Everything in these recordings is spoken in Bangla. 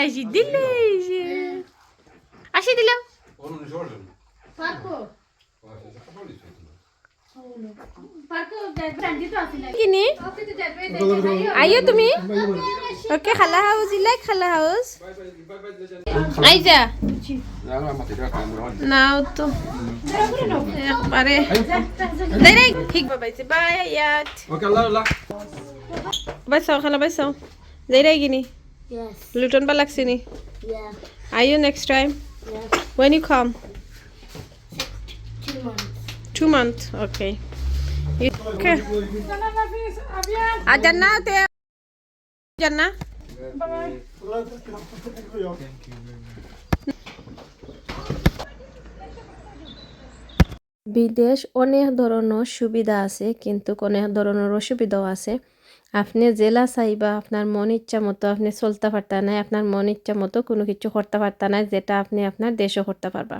আসি দিলে আসি দিলাম. কিনি. আইও তুমি ওকে খালা হাউস ইলাই খালা হাউস kalmıyor hadi. নাও তো একবারে ঠিক বাবাইছে বাই ইয়াত Okey Allah Allah. বাইসাও খালা বাইসাও দেরে গিনি Yes. লাগছে নি Yeah. IO next time Yes. when you come Two months. two months okay okay আর জান্না তে জান্না বিদেশ অনেক ধরনের সুবিধা আছে কিন্তু অনেক ধরনের অসুবিধাও আছে আপনি জেলা চাইবা আপনার মন ইচ্ছা মতো আপনি চলতে পারতা নাই, আপনার মন ইচ্ছা মতো কোনো কিছু করতে পারতা নাই যেটা আপনি আপনার দেশও করতে পারবা।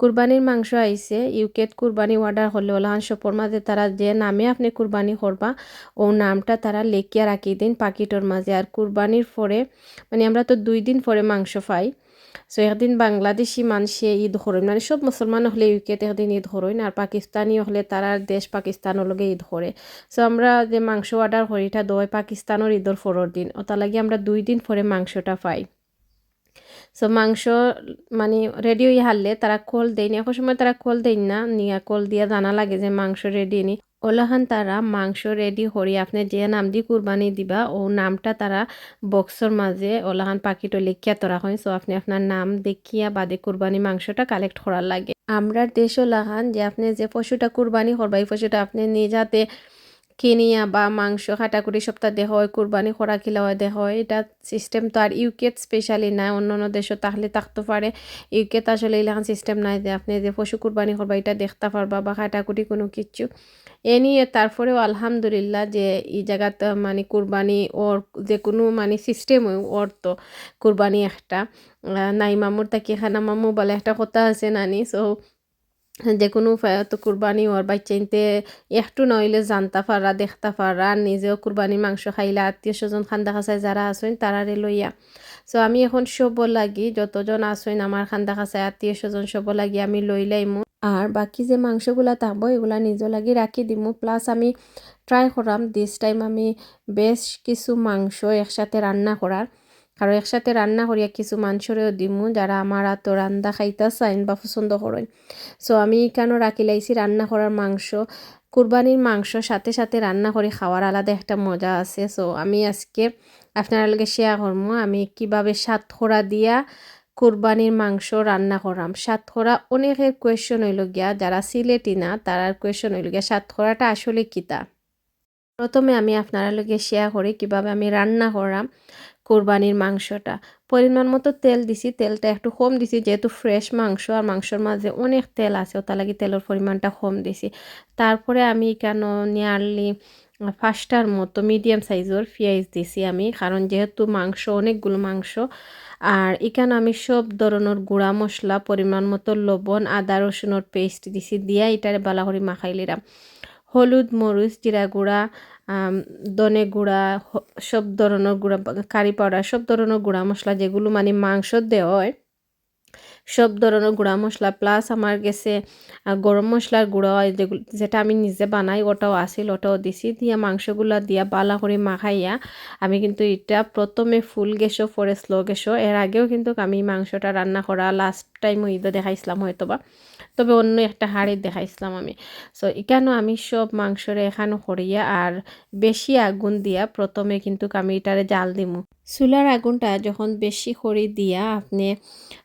কুরবানির মাংস আইছে ইউকেট কুরবানি অর্ডার হলে ওলাহান সপর মাঝে তারা যে নামে আপনি কুরবানি করবা, ও নামটা তারা লেখিয়া রাখি দিন পাকিটর মাঝে। আর কুরবানির পরে মানে আমরা তো দুই দিন পরে মাংস পাই। সো একদিন বাংলাদেশি মানুষে ঈদ হরইন মানে সব মুসলমান হলে ইউকেতে একদিন ঈদ হরইন আর পাকিস্তানি হলে তারা দেশ পাকিস্তানের লগে ঈদ হরে সো আমরা যে মাংস অর্ডার করি এটা দয় পাকিস্তানের ঈদর ফরর দিন ওটা লাগে আমরা দুই দিন পরে মাংসটা পাই সো মাংস মানে রেডি হয়ে হারলে তারা কল দেয় না এখন সময় তারা কল দেয় না নিয়া কল দিয়া জানা লাগে যে মাংস রেডি নি ওলাহান, তারা মাংস রেডি হরি, আপনি যে নাম দি কুরবানি দিবা, ও নামটা তারা বক্সর মাঝে ওলাহান পাখিটো লিখিয়া তোরা হয়। সো আপনি আপনার নাম দেখিয়া বাদে কুরবানি মাংসটা কালেক্ট করার লাগে। আমরা দেশ ওলাহান, যে আপনি যে পশুটা কুরবানি করবা, এই পশুটা আপনি নিজাতে কিনিয়া বা মাংস কাটাকুটি সপ্তাহ হয়, কুরবানি করা খিলা হয় দেহ হয়, এটা সিস্টেম তো আর ইউকেট স্পেশালি নাই, অন্য অন্য দেশও তাহলে থাকতে পারে। ইউকেট আসলে এলাকান সিস্টেম নাই যে আপনি যে পশু কুরবানি করবা, এটা দেখতে পারবা বা কাটাকুটি কোনো কিছু। এ নিয়ে তারপরেও আলহামদুলিল্লাহ যে এই জায়গাতে মানে কুরবানি ওর যে কোনো মানে সিস্টেম ওর তো কুরবানি একটা। নাই মামুর তাকে খানা মামু বলে একটা কথা আছে নানি সো যে কোনো তো কুরবানি ওর বাচ্চাইতে একটু নইলে জানতা পারা দেখতা পারা নিজেও কুরবানি মাংস খাইলে আত্মীয় স্বজন খান্দা খাসায় যারা আসেন তারারে লইয়া। সো আমি এখন সব লাগি, যতজন আসেন আমার খান্দা খাসায় আত্মীয় স্বজন সব লাগি আমি লই লাইমু। আর বাকি যে মাংসগুলা থাকব, এগুলা নিজ লাগি রাখি দিমু। প্লাস আমি ট্রাই করাম দিস টাইম আমি বেশ কিছু মাংস একসাথে রান্না করার। কারণ একসাথে রান্না করিয়া কিছু মাংসরেও দিমু, যারা আমার এত রান্দা খাইতা চাইন বা পছন্দ করেন। সো আমি কেন রাখি লাইছি রান্না করার মাংস? কুরবানির মাংস সাথে সাথে রান্না করে খাওয়ার আলাদা একটা মজা আছে। সো আমি আজকে আপনার লগে শেয়ার করব আমি কীভাবে সাতখোড়া দিয়া কুরবানির মাংস রান্না করাম। সাতখোড়া অনেকের কোয়েশন হইল গিয়া, যারা সিলেটি না, তারার কোয়েশন হইল গিয়া সাতখোড়াটা আসলে কিতা? প্রথমে আমি আপনারা লগে শেয়ার করি কীভাবে আমি রান্না করাম। কোরবানির মাংসটা। পরিমাণ মতো তেল দিছি, তেলটা একটু কম দিছি, যেহেতু ফ্রেশ মাংস, আর মাংসর মাঝে অনেক তেল আছে ওটা লাগি তেলের পরিমাণটা কম দিছি। তারপরে আমি কেন নিয়ারলি পাঁচটার মতো মিডিয়াম সাইজের পেঁয়াজ দিছি আমি, কারণ যেহেতু মাংস, অনেকগুলো মাংস, আর এখানে আমি সব ধরনের গুঁড়া মশলা, পরিমাণ মতো লবণ, আদা রসুনের পেস্ট দিছি, দিয়া এটারে বালা করে মাখাই লিরাম হলুদ, মরিচ, জিরা গুঁড়া ধনে গুঁড়া সব ধরনের গুঁড়া, কারি পাউডার, সব ধরনের গুঁড়া মশলা যেগুলো মানে মাংস দেওয়া হয় সব ধরনের গুঁড়া মশলা প্লাস আমার গেছে গরম মশলার গুঁড়া হয় যেগুলো যেটা আমি নিজে বানাই, ওটাও আসিল ওটাও দিছি, দিয়া মাংসগুলো দিয়া বালা করে মাখাইয়া, আমি কিন্তু এটা প্রথমে ফুল গেছো পরে স্লো গেছো এর আগেও কিন্তু আমি মাংসটা রান্না করা লাস্ট টাইম ঈদে দেখাইছিলাম হয়তো বা তবে অন্য একটা হাড়ে দেখাইছিলাম আমি। সো এখানেও আমি সব মাংসরে এখানে করিয়া আর বেশি আগুন দিয়া প্রথমে কিন্তু আমি এটারে জাল দিমু। চুলার আগুনটা যখন বেশি খড়ি দিয়া আপনি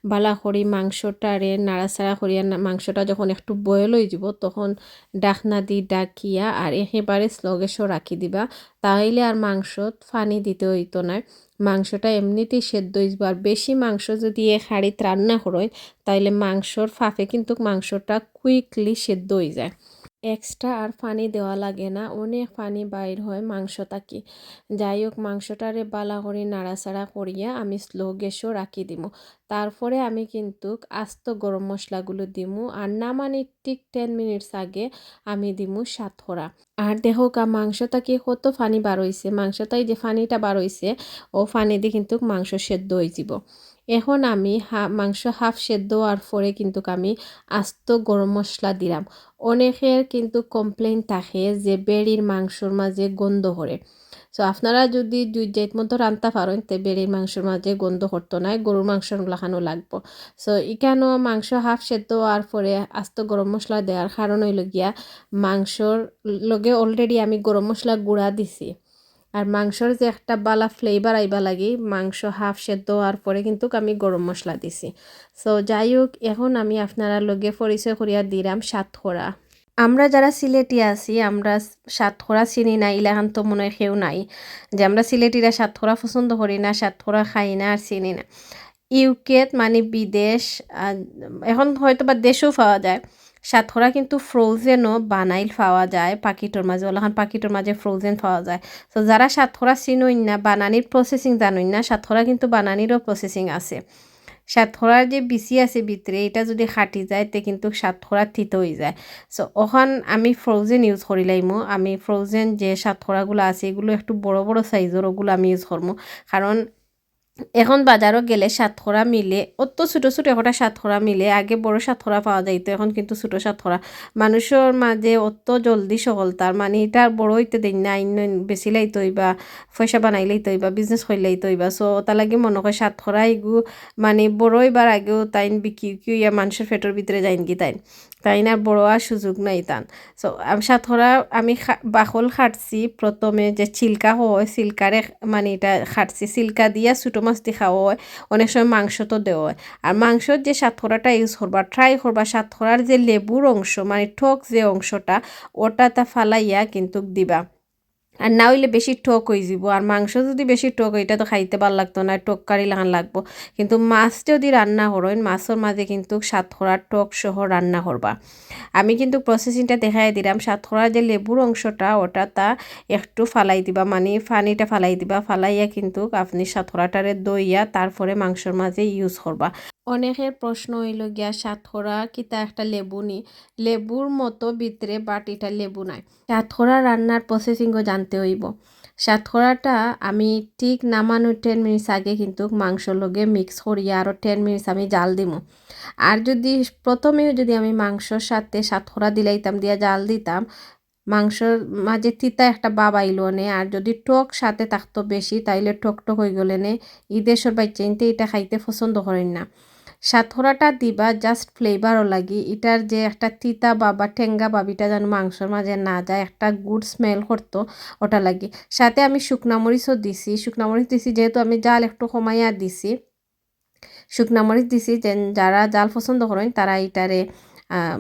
বালা খড়ি মাংসটারে নাড়াচাড়া করিয়া মাংসটা যখন একটু বয়েল হয়ে যাব, তখন ডাকনা দি ডাকিয়া আর একেবারে স্লগেশও রাখি দিবা। তাহলে আর মাংসত পানি দিতে হইতো না মাংসটা এমনিতেই সেদ্ধ হইব আর বেশি মাংস যদি এ হাঁড়িতে রান্না করেন তাহলে মাংসর ফাফে কিন্তু মাংসটা কুইকলি সেদ্ধ হয়ে যায়। এক্সট্রা আর পানি দেওয়া লাগে না। অনেক পানি বাইর হয় মাংস থাকি। যাই হোক মাংসটারে বালা করে নাড়াচাড়া করিয়া আমি স্লো গ্যাসও রাখি দিমু। তারপরে আমি কিন্তু আস্ত গরম মশলাগুলো দিমু আর নামানি ঠিক টেন মিনিটস আগে আমি দিমু সাতখরা আর দেখো কা মাংসটাকে কত ফানি বার মাংসটাই যে ফানিটা বার ও ফানি দিয়ে কিন্তু মাংস সেদ্ধ হয়ে যাব এখন আমি মাংস হাফ সেদ্ধ হওয়ার পরে কিন্তু আমি আস্ত গরম মশলা দিলাম অনেকের কিন্তু কমপ্লেন থাকে যে বেড়ির মাংসর মাঝে গন্ধ করে সো আপনারা যদি দুই জাত মতো রান্তা পারেন তে বেড়ির মাংসের মাঝে গন্ধ করতো না গরুর মাংসর লাখানো লাগবো। সো এখানেও মাংস হাফ সেদ্ধ হওয়ার পরে আস্ত গরম মশলা দেওয়ার কারণ হইল গিয়া মাংসর লগে অলরেডি আমি গরম মশলা গুঁড়া দিছি। আর মাংসর যে একটা বালা ফ্লেভার আইবা লাগি, মাংস হাফ সেদ্ধ হওয়ার পরে কিন্তু আমি গরম মশলা দিছি। সো যাই হোক এখন আমি আপনারা লগে পরিচয় করিয়া দিলাম সাতখরা আমরা যারা সিলেটি আছি, আমরা সাতখরা চিনি না ইলাহান তো মনে হয় কেউ নাই। যে আমরা সিলেটিরা সাতখরা পছন্দ করি না সাতখরা খাই না আর চিনি না। ইউকেত মানে বিদেশ এখন হয়তো বা দেশেও পাওয়া যায়। সাতখরা কিন্তু ফ্রোজেনও বানাইল পাওয়া যায় পাকিটোর মাঝে। ওলাখান পাকিটোর মাঝে ফ্রোজেন পাওয়া যায়। তো যারা সাতখরা চিনই না, বানানির প্রসেসিং জানই না সাতখরা কিন্তু বানানিরও প্রসেসিং আছে। সাতখরার যে বিচি আছে ভিতরে, এটা যদি খাটি যায়, তে কিন্তু সাতখরা থিত হয়ে যায়। সো ওখান আমি ফ্রোজেন ইউজ করি লাইমো। আমি ফ্রোজেন যে সাতখরাগুলো আছে, এগুলো একটু বড় বড় সাইজের ওগুলো আমি ইউজ করব কারণ এখন বাজারও গেলে সাতখরা মিলে, অত ছোটো ছোটো একটা সাতখরা মিলে, আগে বড় সাতখরা পাওয়া যাইতো, এখন কিন্তু ছোটো সাতখরা মানুষের মাঝে অত জলদি সফলতার মানে এটা বড় হইতে দেন না, আইন বেশি লাইতে হইবা, পয়সা বানাই লাইতে হইবা বিজনেস করলেইতে হইবা। সো তা লাগে মনে হয় সাতখরা এগু মানে বড় হইবার আগেও তাইন বিকি কিউ ইয়া মানুষের ফেটোর ভিতরে যাইন কি তাইন। তাই না বড় আর সুযোগ নাই তান। সো সাতখরা আমি বাকল খাটছি প্রথমে যে চিল্কা হয় চিল্কারে মানে এটা খাটছি চিল্কা দিয়া ছোটো মাছ দিয়ে খাওয়া হয় অনেক সময় মাংস তো দেওয়া। হয় আর মাংসর যে সাতখরাটা ইউজ করবা ট্রাই করবা সাতখরার যে লেবুর অংশ মানে ঠোক যে অংশটা, ওটা তা ফালাইয়া কিন্তু দিবা। আর না হইলে বেশি টক হয়ে যাব আর মাংস যদি বেশি টক এটা তো খাইতে ভালো লাগতো না টক কারি লাগান লাগবো। কিন্তু মাছ যদি রান্না করেন মাছের মাঝে কিন্তু সাতখরার টক সহ রান্না করবা আমি কিন্তু প্রসেসিংটা দেখাই দিলাম। সাতখরার যে লেবুর অংশটা, ওটা তা একটু ফালাই দিবা মানে পানিটা ফালাই দিবা, ফালাইয়া কিন্তু আপনি সাতখরাটারে দইয়া তারপরে মাংসর মাঝে ইউজ করবা। অনেকের প্রশ্ন হইল গিয়া সাতখরা কিতা একটা লেবু নি? লেবুর মতো ভিতরে বাট এটা লেবু নাই। সাতখরা রান্নার প্রসেসিংও জানতে হইব। সাতখরাটা আমি ঠিক নামানো টেন মিনিটস আগে কিন্তু মাংসর লগে মিক্স করিয়া আরও টেন মিনিটস আমি জাল দিমু। আর যদি প্রথমেও যদি আমি মাংসর সাথে সাতখরা দিলাইতাম, দিয়া জাল দিতাম, মাংসর মাঝে তিতা একটা বাব আইলো নে। আর যদি টক সাথে থাকতো বেশি, তাইলে টক টক হয়ে গেলে নে। ইদেশের বাচ্চাইনতে এটা খাইতে পছন্দ করেন না। সাতখরাটা দিবা জাস্ট ফ্লেভারও লাগি। এটার যে একটা তিতা বাবা ঠেঙ্গা বাবিটা যেন মাংসর মাঝে না যায়, একটা গুড স্মেল করতো, ওটা লাগি। সাথে আমি শুকনা মরিচও দিছি। শুকনা মরিচ দিছি যেহেতু আমি জাল একটু কমাইয়া দিছি। শুকনা মরিচ দিছি যে যারা জাল পছন্দ করেন, তারা এটারে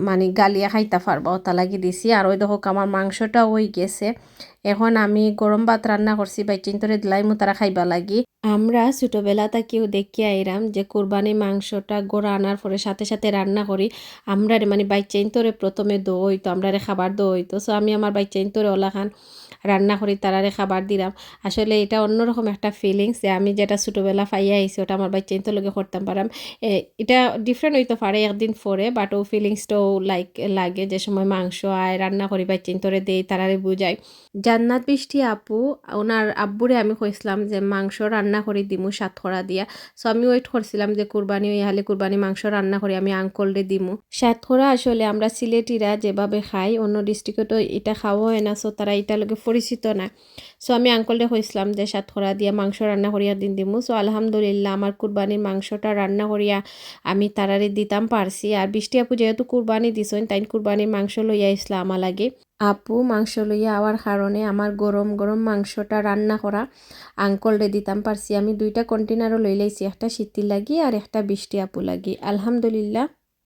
মানে গালিয়া খাইতে পারবা, ওটা লাগি দিছি। আর ওই দেখো আমার মাংসটা ওই গেছে। এখন আমি গরম ভাত রান্না করছি, বাইচিন তোরে দিলাই মো তারা খাইবা লাগি। আমরা ছোটোবেলা তাকেও দেখি আইরাম যে কোরবানি মাংসটা গোড়া আনার পরে সাথে সাথে রান্না করি। আমরা মানে বাইচাইন তোরে প্রথমে দো তো আমরা খাবার দো তো। সো আমি আমার বাইচাইন তোরে ওলাখান রান্না করি তারারে খাবার দিলাম আসলে এটা অন্যরকম একটা ফিলিংস যে আমি যেটা ছোটোবেলা পাইয়া আইছি ওটা আমার বাইচাইন তো লগে করতাম। পারাম এ, এটা ডিফারেন্ট হইতে পারে একদিন পরে বাট ও ফিলিংসটাও লাইক লাগে যে সময় মাংস আয় রান্না করি বাইচাইন তোরে দেই তারারে বুঝাই জান্নাত বৃষ্টি আপু ওনার আব্বুরে আমি কইছিলাম যে মাংস রান্না করে, দিমু সাতখরা দিয়া। সো আমি ওয়েট করছিলাম যে কুরবানি ওই হালে কুরবানি মাংস রান্না করে, আমি আঙ্কলরে দিমু। সাতখরা আসলে আমরা সিলেটিরা যেভাবে খাই, অন্য ডিস্ট্রিক্টও এটা খাওয়া হয় না সো তারা এটা লগে পরিচিত না। সো আমি আঙ্কলরে কইছিলাম যে সাতখরা দিয়া মাংস রান্না করিয়া দিন দিমু। সো আলহামদুলিল্লাহ, আমার কুরবানির মাংসটা রান্না করিয়া আমি তারারে দিতাম, পারছি। আর বৃষ্টি আপু যেহেতু কুরবানি দিছেন, তাই কুরবানির মাংস লইয়া ইসলাম আমার লাগে। আপু, মাংস লইয়া আওয়ার কারণে আমার গরম গরম মাংসটা রান্না করা আঙ্কলরে দিতাম, পারছি। আমি দুইটা কন্টেনারও লই লাইছি, একটা শীতি লাগি আর একটা বৃষ্টি আপু লাগি। আলহামদুলিল্লাহ।